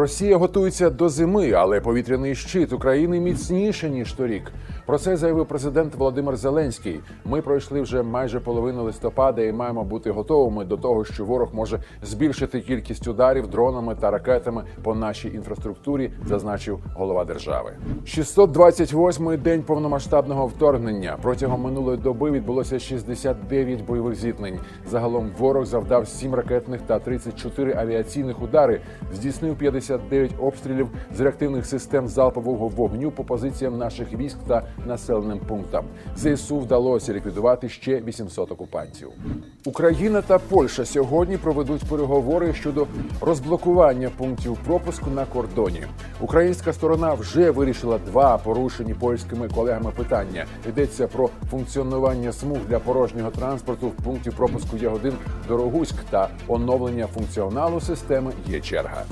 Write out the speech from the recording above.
Росія готується до зими, але повітряний щит України міцніше ніж торік. Про це заявив президент Володимир Зеленський. Ми пройшли вже майже половину листопада і маємо бути готовими до того, що ворог може збільшити кількість ударів дронами та ракетами по нашій інфраструктурі, зазначив голова держави. 628-й день повномасштабного вторгнення. Протягом минулої доби відбулося 69 бойових зіткнень. Загалом ворог завдав 7 ракетних та 34 авіаційних удари, здійснив 59 обстрілів з реактивних систем залпового вогню по позиціям наших військ та населеним пунктам. ЗСУ вдалося ліквідувати ще 800 окупантів. Україна та Польща сьогодні проведуть переговори щодо розблокування пунктів пропуску на кордоні. Українська сторона вже вирішила два порушені польськими колегами питання. Йдеться про функціонування смуг для порожнього транспорту в пункті пропуску Ягодин Дорогуськ та оновлення функціоналу системи є черга.